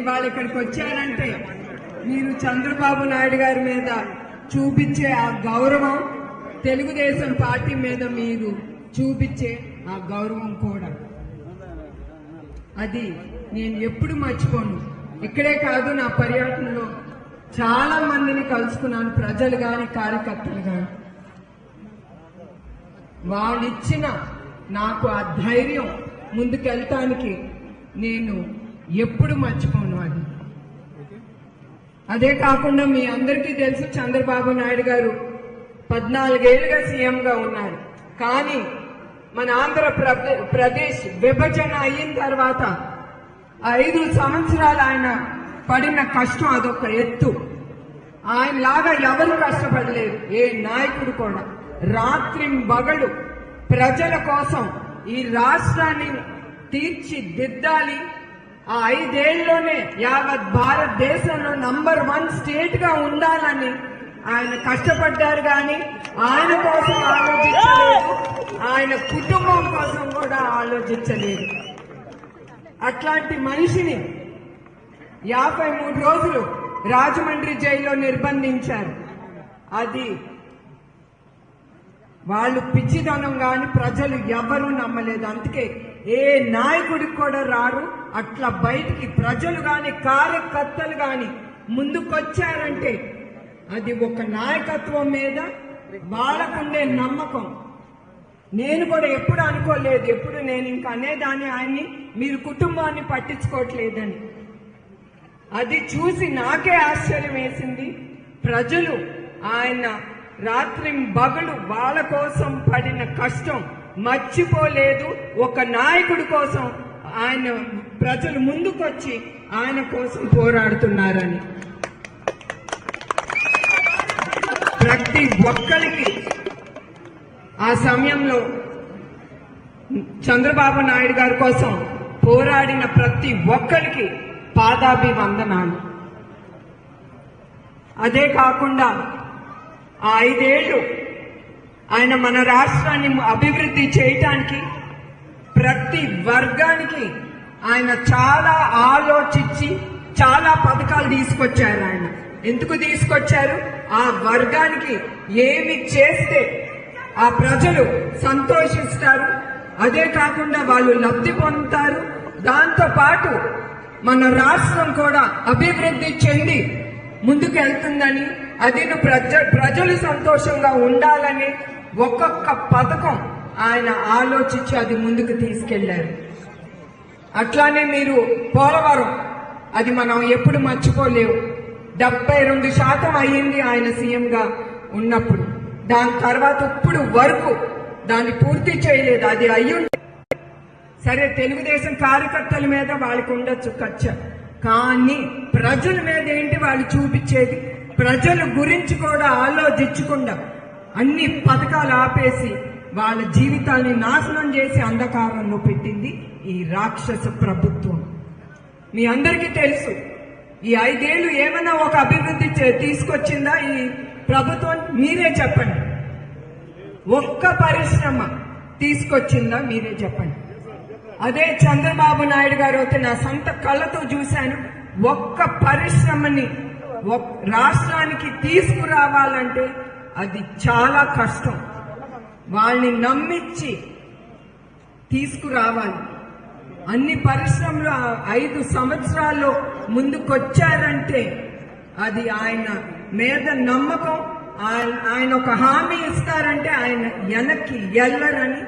ఇవాళ ఇక్కడికి వచ్చారంటే మీరు చంద్రబాబు నాయుడు గారి మీద చూపించే ఆ గౌరవం తెలుగుదేశం పార్టీ మీద మీరు చూపించే ఆ గౌరవం కూడా. అది నేను ఎప్పుడు మర్చిపోను. ఇక్కడే కాదు నా పర్యటనలో చాలా మందిని కలుసుకున్నాను ప్రజలు గాని కార్యకర్తలు గాని. వాళ్ళిచ్చిన నాకు ఆ ధైర్యం ముందుకెళ్తానికి నేను ఎప్పుడు మర్చిపోను. అదే కాకుండా మీ అందరికీ తెలుసు చంద్రబాబు నాయుడు గారు పద్నాలుగేళ్ళుగా సీఎంగా ఉన్నారు. కానీ మన ఆంధ్ర ప్రదేశ్ విభజన అయిన తర్వాత ఐదు సంవత్సరాలు ఆయన పడిన కష్టం అదొక ఎత్తు. ఆయన లాగా ఎవరు కష్టపడలేదు. ఏ నాయకుడు కూడా. రాత్రి బగలు ప్రజల కోసం ఈ రాష్ట్రాన్ని తీర్చిదిద్దాలి ఆ ఐదేళ్ళలోనే యావత్ భారతదేశంలో నంబర్ వన్ స్టేట్గా ఉండాలని ఆయన కష్టపడ్డారు కానీ ఆయన కోసం ఆలోచించలేదు. ఆయన కుటుంబం కోసం కూడా ఆలోచించలేదు. అట్లాంటి మనిషిని యాభై మూడు రోజులు రాజమండ్రి జైల్లో నిర్బంధించారు. అది వాళ్ళు పిచ్చిదనం కానీ ప్రజలు ఎవరూ నమ్మలేదు. అందుకే ఏ నాయకుడికి కూడా రారు అట్లా బయటికి ప్రజలు కానీ కార్యకర్తలు కానీ ముందుకొచ్చారంటే అది ఒక నాయకత్వం మీద వాళ్ళకుండే నమ్మకం. నేను కూడా ఎప్పుడు అనుకోలేదు ఎప్పుడు నేను ఇంకా అనేదాన్ని ఆయన్ని మీరు కుటుంబాన్ని పట్టించుకోవట్లేదని. అది చూసి నాకే ఆశ్చర్యం వేసింది. ప్రజలు ఆయన రాత్రి బగలు వాళ్ళ కోసం పడిన కష్టం మర్చిపోలేదు. ఒక నాయకుడి కోసం ఆయన ప్రజలు ముందుకొచ్చి ఆయన కోసం పోరాడుతున్నారని. ప్రతి ఒక్కరికి ఆ సమయంలో చంద్రబాబు నాయుడు గారి కోసం పోరాడిన ప్రతి ఒక్కరికి పాదాభివందనాలు. అదే కాకుండా ఆ ఐదేళ్ళు ఆయన మన రాష్ట్రాన్ని అభివృద్ధి చేయటానికి ప్రతి వర్గానికి ఆయన చాలా ఆలోచించి చాలా పథకాలు తీసుకొచ్చారు ఆయన. ఎందుకు తీసుకొచ్చారు? ఆ వర్గానికి ఏమి చేస్తే ఆ ప్రజలు సంతోషిస్తారు. అదే కాకుండా వాళ్ళు లబ్ధి పొందుతారు. దాంతో పాటు మన రాష్ట్రం కూడా అభివృద్ధి చెంది ముందుకు వెళ్తుందని అది ప్రజ ప్రజలు సంతోషంగా ఉండాలని ఒక్కొక్క పథకం ఆయన ఆలోచించి అది ముందుకు తీసుకెళ్ళారు. అట్లానే మీరు పోలవరం అది మనం ఎప్పుడు మర్చిపోలేవు. డెబ్బై రెండు శాతం అయ్యింది ఆయన సీఎంగా ఉన్నప్పుడు. దాని తర్వాత ఇప్పుడు వరకు దాన్ని పూర్తి చేయలేదు. అది అయ్యుంటే సరే తెలుగుదేశం కార్యకర్తల మీద వాళ్ళకి ఉండొచ్చు కచ్చ. కానీ ప్రజల మీద ఏంటి వాళ్ళు చూపించేది? ప్రజల గురించి కూడా ఆలోచించకుండా అన్ని పథకాలు ఆపేసి వాళ్ళ జీవితాన్ని నాశనం చేసి అంధకారంలో పెట్టింది ఈ రాక్షస ప్రభుత్వం. మీ అందరికీ తెలుసు ఈ ఐదేళ్ళు ఏమైనా ఒక అభివృద్ధి చే- తీసుకొచ్చిందా ఈ ప్రభుత్వం? మీరే చెప్పండి. ఒక్క పరిశ్రమ తీసుకొచ్చిందా? మీరే చెప్పండి. అదే చంద్రబాబు నాయుడు గారు అయితే నా సొంత కళ్ళతో చూశాను. ఒక్క పరిశ్రమని రాష్ట్రానికి తీసుకురావాలంటే అది చాలా కష్టం. వాళ్ళని నమ్మించి తీసుకురావాలి. అన్ని పరిశ్రమలు ఐదు సంవత్సరాల్లో ముందుకొచ్చారంటే అది ఆయన మీద నమ్మకం. ఆయన ఒక హామీ ఇస్తారంటే ఆయన వెనక్కి ఎల్లరని